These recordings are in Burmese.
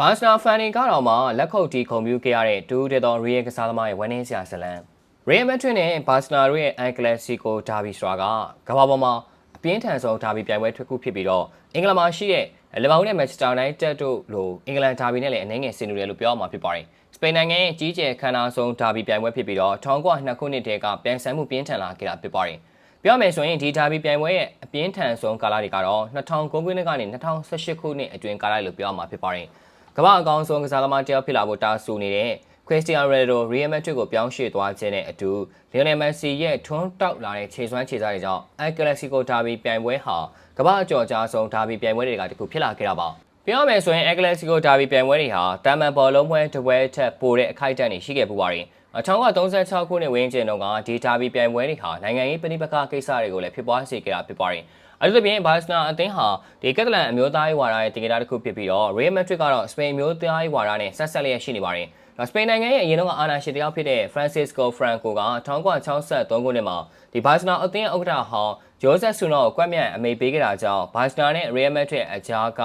ဘာစနာဖန်နီကတော့မှလက်ခုပ်တီးခုံပြူခဲ့ရတဲ့ဒူးတဲ့တော်ရီယယ်ကစားသမားရဲ့ဝန်နှင်းစရာဇလံရီယယ်မက်ဒရစ်နဲ့ဘာစနာတို့ရဲ့အန်ကလစီကိုဒါဘီစရာကကမ္ဘာပေါ်မှာအပြင်းထန်ဆုံးဒါဘီပြိုင်ပွဲတစ်ခုဖြစ်ပြီးတော့အင်္ဂလန်မှာရှိတဲ့လီဗာပူးနဲ့မန်ချက်စတာယူနိုက်တက်တို့လိုအင်္ဂလန်ဒါဘီနဲ့လည်းအနှဲငယ်ဆင်တူတယ်လို့ပြောရမှာဖြစ်ပါတယ်စပိန်နိုင်ငံရဲ့ကြီးကျယ်ခမ်းနားဆုံးဒါဘီပြိုင်ပွဲဖြစ်ပြီးတော့1902ခုနှစ်တည်းကပြန်ဆန်းမှုပြင်းထန်လာခဲ့တာဖြစ်ပါတယ်ပြောမယ်ဆိုရင်ဒီဒါဘီပြိုင်ပွဲရဲ့အပြင်းထန်ဆုံးကာလတွေကတော့2009ခုနှစ်ကနေ2018ခုနှစ်အတွင်းကာလလို့ပြောရမှာဖြစ်ပါတယ် ကမ္ဘာအကောင်ဆုံးကစားသမားတယောက်ဖြစ်လာဖို့တာဆူနေတဲ့ Cristiano Ronaldo Real Madrid ကိုပြောင်းရွှေ့သွားခြင်းနဲ့အတူ Lionel Messi ရဲ့ထွန်းတောက်လာတဲ့ခြေစွမ်းခြေစားတွေကြောင့် El Clasico ဒါဘီပြိုင်ပွဲဟာကမ္ဘာအကျော်ကြားဆုံးဒါဘီပြိုင်ပွဲတွေကတခုဖြစ်လာခဲ့တာပါ ပြောရမယ်ဆိုရင် El Clasico ဒါဘီပြိုင်ပွဲတွေဟာတာမန်ဘောလုံးပွဲတစ်ပွဲထက်ပိုတဲ့အခိုက်အတန့်တွေရှိခဲ့ပူပါတယ်1936ခုနှစ်ဝင်းကျင်တုန်းကဒီဒါဘီပြိုင်ပွဲတွေဟာနိုင်ငံရေးပဋိပက္ခကိစ္စတွေကိုလည်းဖြစ်ပွားစေခဲ့တာဖြစ်ပါတယ်။အဲဒါပြင်ဘာစနာအသင်းဟာဒီကက်တလန်အမျိုးသားရေးဝါဒရဲ့တကယ်တာတစ်ခုဖြစ်ပြီးတော့ Real Madrid ကတော့စပိန်မျိုးသားရေးဝါဒနဲ့ဆက်ဆက်လျက်ရှိနေပါတယ်။စပိန်နိုင်ငံရဲ့အရင်ကအာဏာရှင်တယောက်ဖြစ်တဲ့ Francisco Franco က1963ခုနှစ်မှာဒီဘာစနာအသင်းဥက္ကဋ္ဌဟောင်းဂျိုးဆက်ဆူနောကိုကွက်မြတ်အမိပေးခဲ့တာကြောင့်ဘာစနာနဲ့ Real Madrid အကြားက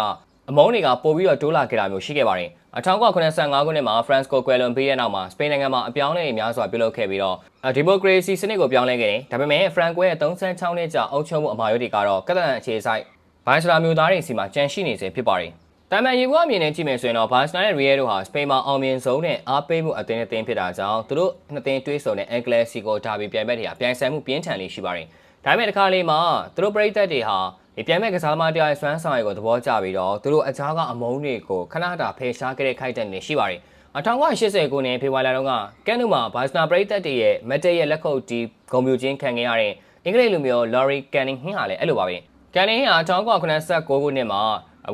အမုန်းတွေကပို့ပြီးတော့တိုးလာခဲ့တာမျိုးရှိခဲ့ပါတယ်။1985ခုနှစ်မှာ France ကိုကွယ်လွန်ပြီးတဲ့နောက်မှာစပိန်နိုင်ငံမှာအပြောင်းအလဲတွေများစွာပြုလုပ်ခဲ့ပြီးတော့ဒီမိုကရေစီစနစ်ကိုပြောင်းလဲခဲ့တယ်။ဒါပေမဲ့ Franco ရဲ့36နှစ်ကြာအုပ်ချုပ်မှုအမှားယွင်းတွေကတော့ကက်တလန်အခြေစိုက်ဘိုင်စလာမျိုးသားတွေစီမှာကြန့်ရှိနေစေဖြစ်ပါတယ်။တမန်ရေဘူးအမြင်နဲ့ကြည့်မယ်ဆိုရင်တော့ဘာစနာနဲ့ရီယယ်တို့ဟာစပိန်မှာအောင်မြင်ဆုံးနဲ့အားပေးမှုအသင်းအသင်းဖြစ်တာကြောင့်သူတို့နှစ်သင်းတွေးဆုံတဲ့အင်္ဂလစီကိုဒါဘီပြိုင်ဘက်တွေဟာပြိုင်ဆိုင်မှုပြင်းထန်လေးရှိပါတယ်။ဒါပေမဲ့တစ်ခါလေးမှာသူတို့ပရိသတ်တွေဟာ ဒီပြန်မဲ့ကစားသမားတရားရဲ့စွမ်းဆောင်ရည်ကိုသဘောကျပြီးတော့သူတို့အကြားကအမုန်းတွေကိုခဏတာဖယ်ရှားခဲ့တဲ့ခိုက်တဲ့နေရှိပါတယ်1980ခုနှစ်ဖေဖော်ဝါရီလတုန်းကကန်နူမှာဘာစနာပရိသတ်တွေရဲ့မက်တက်ရဲ့လက်ခုပ်တီးဂုံပြူချင်းခံခဲ့ရတဲ့အင်္ဂလိပ်လူမျိုး Laurie Cunningham ဟာလည်းအဲ့လိုပါပဲ Cunningham ဟာ1989ခုနှစ်မှာ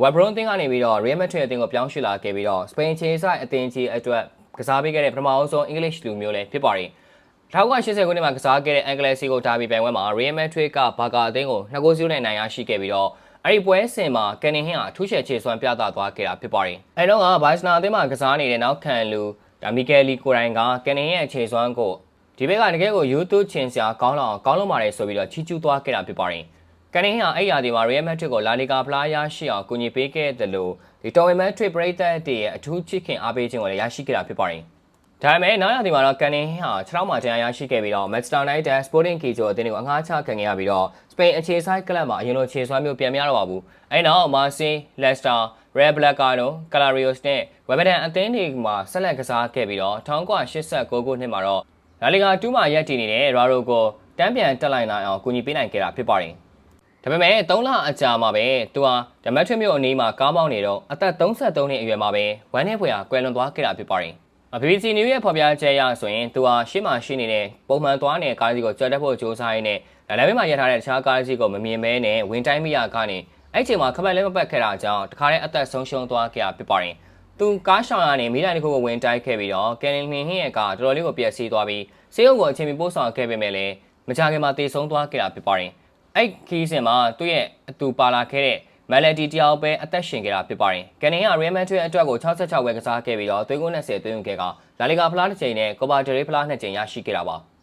Webron အသင်းကနေပြီးတော့ Real Madrid အသင်းကိုပြောင်းရွှေ့လာခဲ့ပြီးတော့ Spain ခြေဆိုင်အသင်းကြီးအတွက်ကစားပေးခဲ့တဲ့ပထမအဆုံး English လူမျိုးလည်းဖြစ်ပါတယ် 1980ခုနှစ်မှာကစားခဲ့တဲ့အင်္ဂလိပ်စီကိုဒါဘီပြိုင်ပွဲမှာ Real Madrid ကဘာကာအသင်းကို2ဂိုးစီးနဲ့နိုင်ရရှိခဲ့ပြီးတော့အဲ့ဒီပွဲစဉ်မှာကန်နီဟင်ဟာထူးချဲ့ခြေစွမ်းပြသသွားခဲ့တာဖြစ်ပါတယ်။အဲ့တော့ကဘိုင်စနာအသင်းမှာကစားနေတဲ့နောက်ခံလူဒါမီကယ်လီကိုရိုင်ကကန်နီဟင်ရဲ့ခြေစွမ်းကိုဒီဘက်ကတကယ်ကို YouTube ချင်စရာကောင်းလောက်ကောင်းလို့ပါတယ်ဆိုပြီးတော့ချီးကျူးသွားခဲ့တာဖြစ်ပါတယ်။ကန်နီဟင်ဟာအဲ့ရာဒီမှာ Real Madrid ကိုလာလီဂါဖလားရရှိအောင်ကူညီပေးခဲ့တယ်လို့ဒီတော်ဝင်မက်ထရစ်ပရိသတ်တွေရဲ့အထူးချစ်ခင်အားပေးခြင်းကိုလည်းရရှိခဲ့တာဖြစ်ပါတယ်။ ဒါပေမဲ့နောက်ရသည်မှာတော့ကန်နင်ဟင်ဟာ6လောက်မှတရားရရှိခဲ့ပြီးတော့ Manchester United Sporting Kijo အသင်းကိုအငှားချခံခဲ့ရပြီးတော့စပိန်အခြေဆိုင်ကလပ်မှာအရင်လိုခြေစွမ်းမျိုးပြန်မရတော့ပါဘူး။အဲနောက်မာဆီလက်စတာ Real Blackano Calarios နဲ့ Webden အသင်းတွေမှာဆက်လက်ကစားခဲ့ပြီးတော့1989ခုနှစ်မှာတော့ La Liga 2မှာရပ်တည်နေတဲ့ Raro ကိုတန်းပြန်တက်လိုက်နိုင်အောင်ကူညီပေးနိုင်ခဲ့တာဖြစ်ပါတယ်။ဒါပေမဲ့3လအကြာမှာပဲသူဟာဓမတ်ထွေမြို့အနီးမှာကားမောင်းနေတော့အသက်33နှစ်အရွယ်မှာပဲဝမ်းနဲ့ဖွယ်ဟာကွယ်လွန်သွားခဲ့တာဖြစ်ပါတယ်။ BBC News ရဲ့ဖော်ပြချက်အရဆိုရင်သူဟာရှေ့မှာရှိနေတဲ့ပုံမှန်သွားနေတဲ့ကားကြီးကိုကြော်တက်ဖို့ကြိုးစားရင်းနဲ့လမ်းဘေးမှာရပ်ထားတဲ့တခြားကားကြီးကိုမမြင်မဲနဲ့ဝင်တိုင်းမိရကနေအဲ့ချိန်မှာခပတ်လဲမပတ်ခဲ့တာကြောင့်တခါတည်းအသက်ဆုံးရှုံးသွားခဲ့တာဖြစ်ပါတယ်။သူကားရှောင်ရနေမိတိုင်းတစ်ခုကိုဝင်တိုက်ခဲ့ပြီးတော့ကယ်လင်နှင်းဟင်းရဲ့ကားတော်တော်လေးကိုပျက်စီးသွားပြီးစေအုပ်ကိုအချိန်မီပို့ဆောင်ခဲ့ပေမဲ့လည်းမကြခင်မှာတည်ဆုံးသွားခဲ့တာဖြစ်ပါတယ်။အဲ့ခီးစင်မှာသူ့ရဲ့အတူပါလာခဲ့တဲ့ မက်လဒီတယောက်ပဲအသက်ရှင်ခဲ့တာဖြစ်ပါတယ်။ကန်နီကရီမန်ထွေအတွက်ကို66ဝယ်ကစားခဲ့ပြီးတော့သွေးကုန်း20သွင်းယူခဲ့ကလာလီဂါဖလားတစ်ချိန်နဲ့ကိုပါဒရီဖလားနှစ်ချိန်ရရှိခဲ့တာပါ။